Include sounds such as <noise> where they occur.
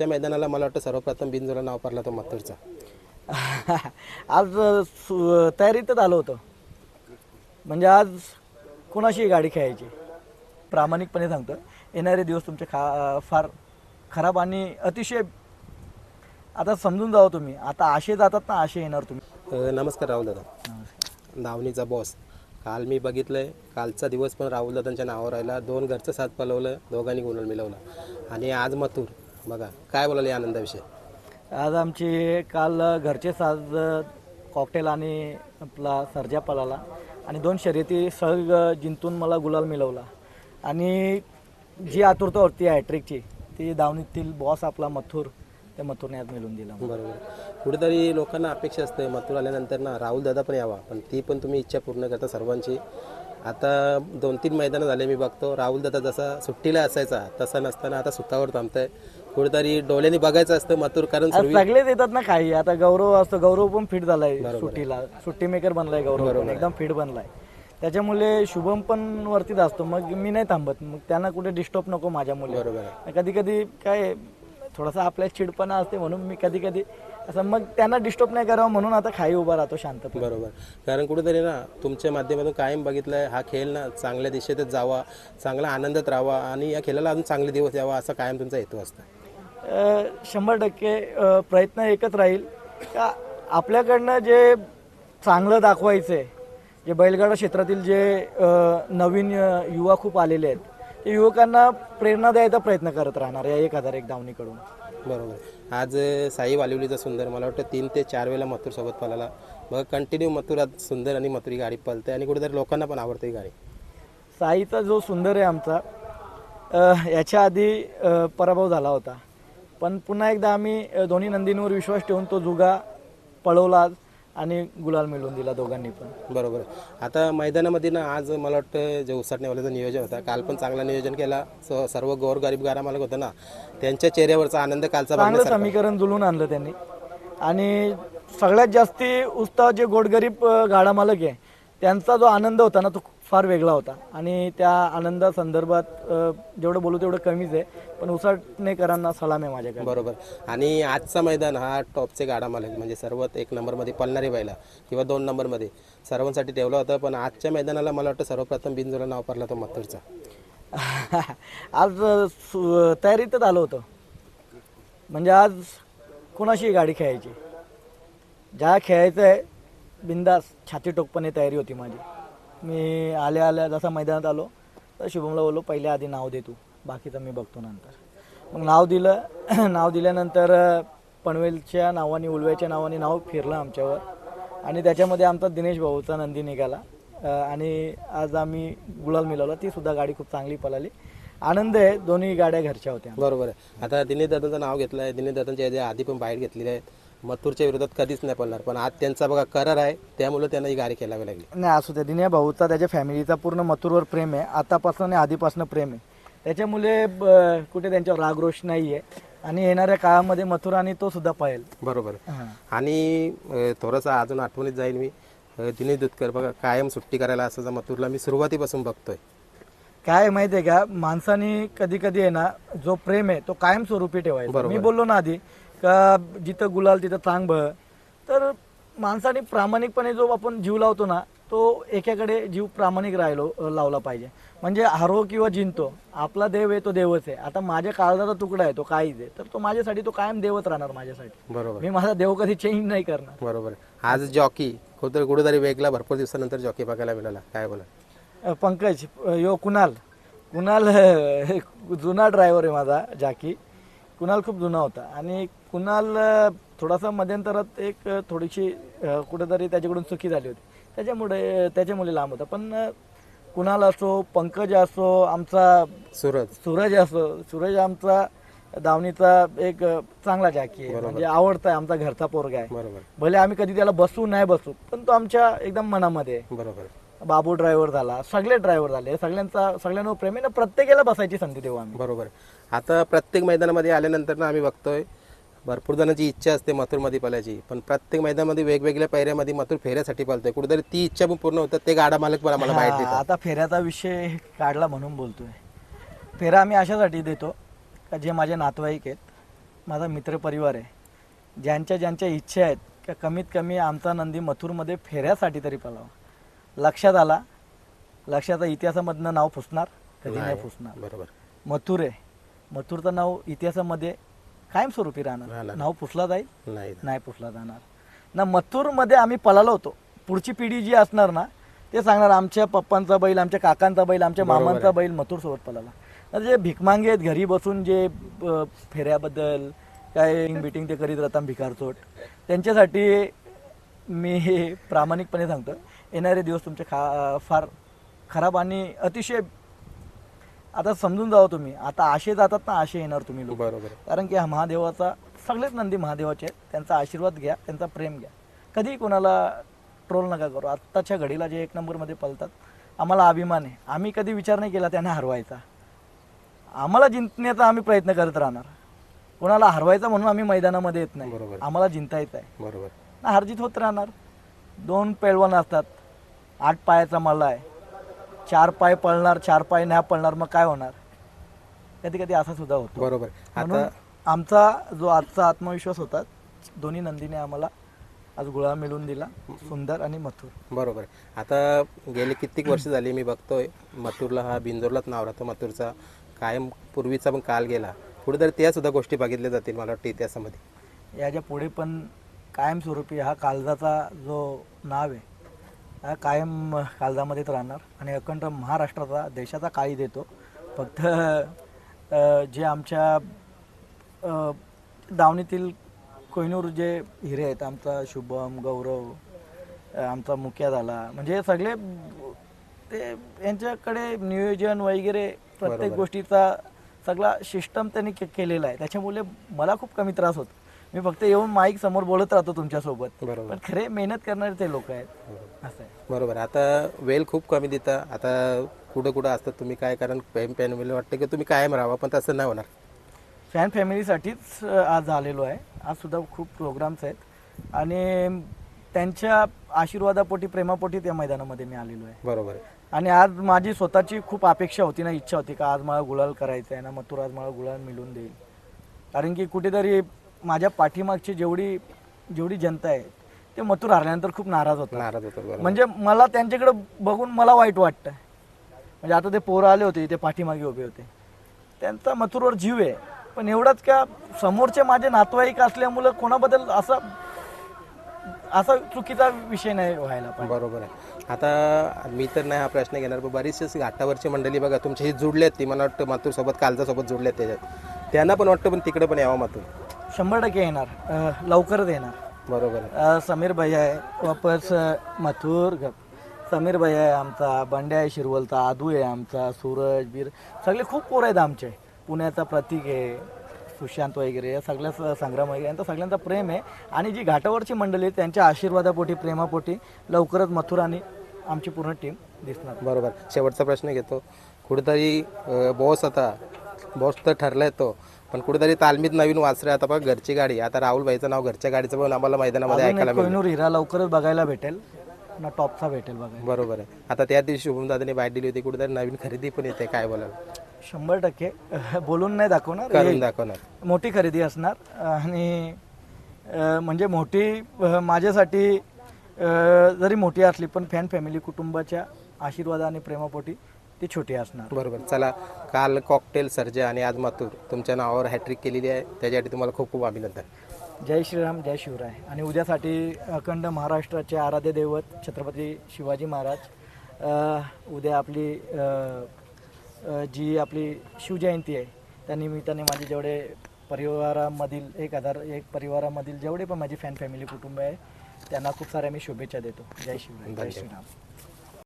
आजच्या मैदानाला मला वाटतं सर्वप्रथम बिनजोला नाव पडला तो मथुरचा. <laughs> आज सु- तयारीतच आलो होतो. म्हणजे आज कोणाशी गाडी खेळायची. प्रामाणिकपणे सांगतो येणारे दिवस तुमचे खा फार खराब आणि अतिशय आता समजून जावं तुम्ही. आता आशे जातात ना आशे येणार तुम्ही. अ, नमस्कार राहुल दादा. धावणीचा बॉस काल मी बघितलंय कालचा दिवस पण राहुल दादांच्या नावावर राहिला. दोन घरचं साथ पलवलं दोघांनी गुन्हा मिळवला आणि आज मथुर. बघा काय बोलाल या आनंदाविषयी? आज आमची काल घरचे साज कॉकटेल आणि आपला सर्जा पळाला आणि दोन शर्यती सळग जिंतून मला गुलाल मिळवला. आणि जी आतुरता होती हॅट्रिकची ती दावणीतील बॉस आपला मथुर त्या मथुरने आज मिळवून दिला बरोबर. कुठेतरी लोकांना अपेक्षा असते मथुर आल्यानंतर ना राहुल दादा पण यावा पण ती पण तुम्ही इच्छा पूर्ण करता सर्वांची. आता दोन तीन मैदानं झाले मी बघतो राहुल दादा जसा सुट्टीला असायचा तसा नसताना आता सुतावर थांबतंय. कुठेतरी डोळ्यांनी बघायचं असतं मथुर कारण आज सुरवी सगळेच येतात ना काही आता गौरव असतो गौरव पण फिट झालाय सुट्टीला. सुट्टी मेकर बनलाय गौरव पण एकदम फिट बनलाय. त्याच्यामुळे शुभम पण वरतीच असतो मग मी नाही थांबत. मग त्यांना कुठे डिस्टर्ब नको माझ्या मुले. बरोबर आहे. कधी कधी काय थोडासा आपल्या चिडपणा असते म्हणून मी कधी कधी असं मग त्यांना डिस्टर्ब नाही करावं म्हणून आता खाई उभा राहतो शांतपणे. बरोबर. कारण कुठेतरी ना तुमच्या माध्यमातून कायम बघितलंय हा खेळ ना चांगल्या दिशेतच जावा चांगला आनंदात राहावा आणि या खेळाला अजून चांगले दिवस यावा असा कायम तुमचा हेतू असतो. शंभर टक्के प्रयत्न एकच राहील. का आपल्याकडनं जे चांगलं दाखवायचं आहे जे बैलगाडा क्षेत्रातील जे नवीन युवा खूप आलेले आहेत ते युवकांना प्रेरणा द्यायचा प्रयत्न करत राहणार या एक हजार एक धावणीकडून बरोबर. आज साई वालिवलीचा सुंदर मला वाटतं तीन ते चार वेळेला मथुर सोबत पळाला. मग कंटिन्यू मथुर आज सुंदर आणि मथुरी गाडी पळते आणि कुठेतरी लोकांना पण आवडते ही गाडी. साईचा जो सुंदर आहे आमचा याच्या आधी पराभव झाला होता. पण पुन्हा एकदा आम्ही दोन्ही नंदींवर विश्वास ठेवून तो जुगा पळवला. आणि गुलाल मिळवून दिला दोघांनी पण. बरोबर. आता मैदानामध्ये ना आज मला वाटतं जे उसाटण्यावाल्याचं नियोजन होता काल पण चांगला नियोजन केला. स- सर्व गोरगरीब गारा मालक होता ना त्यांच्या चेहऱ्यावरचा आनंद कालचा चांगलं बघण्यासारखा. समीकरण जुळून आणलं त्यांनी. आणि सगळ्यात जास्ती उत्साह जे गोडगरीब अ, गाडा मालक आहे त्यांचा जो आनंद होता ना तो फार वेगळा होता. आणि त्या आनंदा संदर्भात अ, जेवढं बोलू तेवढं कमीच आहे. पण उसाटणेकरांना सलाम आहे माझ्याकडे. बरोबर. आणि आजचा मैदान हा टॉपचे गाडा मालक म्हणजे सर्वात एक नंबरमध्ये पळणारी बैला किंवा दोन नंबरमध्ये सर्वांसाठी ठेवला होता. पण आजच्या मैदानाला मला वाटतं सर्वप्रथम बिनजोला नाव पडला तो मथुरचा आज तयारीतच आलो होतो. म्हणजे आज कोणाशी गाडी खेळायची? ज्या खेळायचं आहे बिंदास छाती टोकपणे तयारी होती माझी. मी आल्या आल्या जसा मैदानात आलो तर शुभमला बोललो पहिल्या आधी नाव दे तू बाकीचं मी बघतो नंतर. मग नाव दिलं <clears throat> नाव दिल्यानंतर पनवेलच्या नावाने उलव्याच्या नावाने नाव फिरलं आमच्यावर. आणि त्याच्यामध्ये आमचा दिनेश भाऊचा नंदी निघाला. आणि आज आम्ही गुलाल मिळवला. ती सुद्धा गाडी खूप चांगली पळाली. आनंद आहे दोन्ही गाड्या घरच्या होत्या. बरोबर आहे. आता दिनेश दादांचं नाव घेतलं आहे दिनेश दादांच्या याच्या आधी पण बाहेर घेतलेले आहेत. मथुरच्या विरोधात कधीच नाही पडणार पण आज त्यांचा बघा करार आहे त्यामुळे त्यांना ही गाडी खेळावी लागली. नाही असू द्या दिने भाऊचा त्याच्या फॅमिलीचा पूर्ण मथुरवर प्रेम आहे. आतापासून आणि आधीपासून प्रेम आहे. त्याच्यामुळे ब- कुठे त्यांच्यावर रागरोष नाही आहे आणि येणाऱ्या काळामध्ये मथुर आणि तो सुद्धा पळेल बरोबर. आणि अं, थोडंसं अजून आठवणीत जाईल मी. अं, दिनेश दुधकर बघा कायम सुट्टी करायला असायचा मथुरला मी सुरुवातीपासून बघतोय. काय माहिती आहे का? माणसाने कधी कधी आहे ना जो प्रेम आहे तो कायम स्वरूपी ठेवायचा. मी बोललो ना आधी का जिथं गुलाल तिथं चांग बळ तर माणसाने प्रामाणिकपणे जो आपण जीव लावतो ना तो एकाकडे जीव प्रामाणिक राहिलो लावला पाहिजे. म्हणजे हारो किंवा जिंतो आपला देव आहे तो देवच आहे. आता माझ्या काळजाचा तुकडा आहे तो काहीच आहे. तर तो माझ्यासाठी तो कायम देवच राहणार माझ्यासाठी. बरोबर. मी माझा देव कधी चेंज नाही करणार. बरोबर. आज जॉकी कुठेतरी कुठेतरी वेगळा भरपूर दिवसानंतर जॉकी बघायला मिळाला. काय बोला पंकज यो कुणाल. कुणाल <laughs> जुना ड्रायव्हर आहे माझा जाकी. कुणाल खूप जुना होता. आणि कुणाल थोडासा मध्यंतरात एक थोडीशी कुठेतरी त्याच्याकडून चुकी झाली होती. त्याच्यामुळे त्याच्यामुळे लांब होता. पण कुणाल असो पंकज असो आमचा सूरज. सूरज असो सूरज आमचा दावणीचा एक चांगला जाकी आहे. म्हणजे आवडता आहे आमचा घरचा पोरगा आहे. बरोबर. भले आम्ही कधी त्याला बसू नाही बसू पण तो आमच्या एकदम मनामध्ये आहे. बरोबर. बाबू ड्रायव्हर झाला सगळे ड्रायव्हर झाले. सगळ्यांचा सगळ्यांवर प्रेम आहे ना प्रत्येकाला बसायची संधी देऊ आम्ही. बरोबर. आता प्रत्येक मैदानामध्ये आल्यानंतर ना आम्ही बघतोय भरपूर जणांची इच्छा असते मथुरमध्ये पळायची पण प्रत्येक मैदानामध्ये वेगवेगळ्या पैऱ्यामध्ये मथुर फेऱ्यासाठी पळतोय कुठेतरी ती इच्छा पण पूर्ण होतात ते गाडा मालक पण आम्हाला माहिती हा, आता फेऱ्याचा विषय काढला म्हणून बोलतोय. फेरा आम्ही अशासाठी देतो का जे माझे नातेवाईक आहेत माझा मित्रपरिवार आहे ज्यांच्या ज्यांच्या इच्छा आहेत की कमीत कमी आमचा नंदी मथुरमध्ये फेऱ्यासाठी तरी पळावा लक्षात आला लक्षात इतिहासामधनं नाव पुसणार कधी नाही पुसणार बरोबर. मथुर आहे. मथुरचं नाव इतिहासामध्ये कायमस्वरूपी राहणार राहणार. नाव पुसला जाईल नाही. नाही पुसला जाणार. ना मथुरमध्ये आम्ही पळालो होतो. पुढची पिढी जी असणार ना ते सांगणार आमच्या पप्पांचा बैल आमच्या काकांचा बैल आमच्या बरोबर मामांचा. बैल मथुर सोबत पळाला. तर जे भिकमांगे आहेत घरी बसून जे अ, फेऱ्याबद्दल काय बिटिंग ते करीत राहतात भिकारचोट त्यांच्यासाठी मी हे प्रामाणिकपणे सांगतो येणारे दिवस तुमचे खा फार खराब आणि अतिशय आता समजून जावं तुम्ही. आता आशे जातात ना आशे येणार तुम्ही लोक. बरोबर. कारण की हा महादेवाचा सगळेच नंदी महादेवाचे आहेत. त्यांचा आशीर्वाद घ्या त्यांचा प्रेम घ्या. कधीही कोणाला ट्रोल नका करू. आत्ताच्या घडीला जे एक नंबरमध्ये पळतात आम्हाला अभिमान आहे. आम्ही कधी विचार नाही केला त्यांना हरवायचा. आम्हाला जिंकण्याचा आम्ही प्रयत्न करत राहणार. कोणाला हरवायचा म्हणून आम्ही मैदानामध्ये येत नाही. बरोबर. आम्हाला जिंकायचं आहे. बरोबर. ना हारजीत होत राहणार. दोन पैलवान असतात. आठ पायाचा मल्ला आहे. चार पाय पळणार चार पाय नाही पळणार मग काय होणार? कधी कधी असा सुद्धा होतो. बरोबर. म्हणून आता आमचा जो आजचा आत्मविश्वास होता दोन्ही नंदीने आम्हाला आज गुळा मिळून दिला सुंदर आणि मथुर. बरोबर. आता गेले कित्येक वर्ष झाली मी बघतोय मथुरला हा बिंजोरलाच नाव राहतं मथुरचा. कायम पूर्वीचा पण काल गेला. पुढे तर त्या सुद्धा गोष्टी बघितल्या जातील मला वाटतं इतिहासामध्ये. याच्यापुढे पण कायमस्वरूपी हा काळजाचा जो नाव आहे कायम काळजामध्येच राहणार आणि अखंड महाराष्ट्राचा देशाचा काळी देतो. फक्त जे आमच्या दावणीतील कोहिनूर जे हिरे आहेत आमचा शुभम गौरव आमचा मुख्या झाला म्हणजे सगळे ते यांच्याकडे नियोजन वगैरे प्रत्येक. गोष्टीचा सगळा सिस्टम त्यांनी के केलेला आहे. त्याच्यामुळे मला खूप कमी त्रास होतो. मी फक्त येऊन माईक समोर बोलत राहतो तुमच्यासोबत. बरोबर. पण खरे मेहनत करणारे ते लोक आहेत. असं आहे. बरोबर. आता वेल खूप कमी देता. आता कुठं कुठं असतात तुम्ही काय? कारण पेन पेन मला वाटतं की तुम्ही कायम राहावा पण तसं नाही होणार. फॅन फॅमिलीसाठीच अ, आज आलेलो आहे. आज सुद्धा खूप प्रोग्राम्स आहेत. आणि त्यांच्या आशीर्वादापोटी प्रेमापोटी त्या मैदानामध्ये मी आलेलो आहे. बरोबर. आहे आणि आज माझी स्वतःची खूप अपेक्षा होती ना इच्छा होती का आज मला गुलाल करायचं आहे ना मथुर आज मला गुलाल मिळून देईल. कारण की कुठेतरी माझ्या पाठीमागची जेवढी जेवढी जनता आहे ते मथुर हरल्यानंतर खूप नाराज होतात. नाराज होतो बरोबर. म्हणजे मला त्यांच्याकडे बघून मला वाईट वाटतं म्हणजे आता ते पोरं आले होते ते पाठीमागे उभे होते. त्यांचा मथुरवर जीव आहे. पण एवढंच का समोरचे माझे नातेवाईक असल्यामुळं कोणाबद्दल असा असा चुकीचा विषय नाही व्हायला पाहिजे. बरोबर आहे. आता मी तर नाही हा प्रश्न घेणार पण बरीचशी घाटावरची मंडळी बघा तुमची ही जुडले आहेत ती मला वाटतं मातूर सोबत कालचा सोबत जुडले आहेत त्याच्यात. त्यांना पण वाटतं पण तिकडे पण यावं मातूर शंभर टक्के येणार. अं, लवकरच येणार. बरोबर आहे. अं, समीर भैया आहे वापस अं, मथुर गप समीर भैया आहे आमचा बंड्या आहे शिरवलचा आदू आहे आमचा सूरज बीर. सगळे खूप पोरं आहेत आमचे. पुण्याचा प्रतीक आहे सुशांत वगैरे या सगळ्या स- संग्राम वगैरे यांचा सगळ्यांचा प्रेम आहे. आणि जी घाटावरची मंडळी आहेत त्यांच्या आशीर्वादापोटी प्रेमापोटी लवकरच मथुर आणि आमची पूर्ण टीम दिसणार. बरोबर. शेवटचा प्रश्न घेतो. कुठेतरी बॉस आता बॉस तर ठरलाय तो. पण कुठेतरी तालमीत नवीन वाचरे आता बघ घरची गाडी. आता राहुल भाईचं नाव घरच्या गाडीचं पण आम्हाला मैदानामध्ये ऐकायला मिळेल. कोहिनूर हिरा लवकरच बघायला भेटेल. ना टॉपचा भेटेल बघायला. बरोबर आहे. आता त्या दिवशी शुभम दादाने बाहेर दिली होती कुठेतरी नवीन खरेदी पण येते काय बोलायला शंभर टक्के. <laughs> बोलून नाही दाखवणार. करून. दाखवणार. मोठी खरेदी असणार. आणि अ, म्हणजे मोठी अ, माझ्यासाठी अ, जरी मोठी असली पण फॅन फॅमिली कुटुंबाच्या आशीर्वाद आणि प्रेमापोटी ती छोटी असणार. बरोबर. चला काल कॉकटेल सर्जा आणि आज मातूर तुमच्या नावावर हॅट्रिक केलेली आहे. त्याच्यासाठी तुम्हाला खूप खूप अभिनंदन. जय श्रीराम जय शिवराय. आणि उद्यासाठी अखंड महाराष्ट्राचे आराध्य दैवत छत्रपती शिवाजी महाराज अ, उद्या आपली अ, अ, जी आपली शिवजयंती आहे त्या निमित्ताने माझे जेवढे परिवारामधील एक हजार एक परिवारामधील जेवढे पण माझी फॅन फॅमिली कुटुंब आहे त्यांना खूप साऱ्या मी शुभेच्छा देतो. जय शिवराय जय श्रीराम.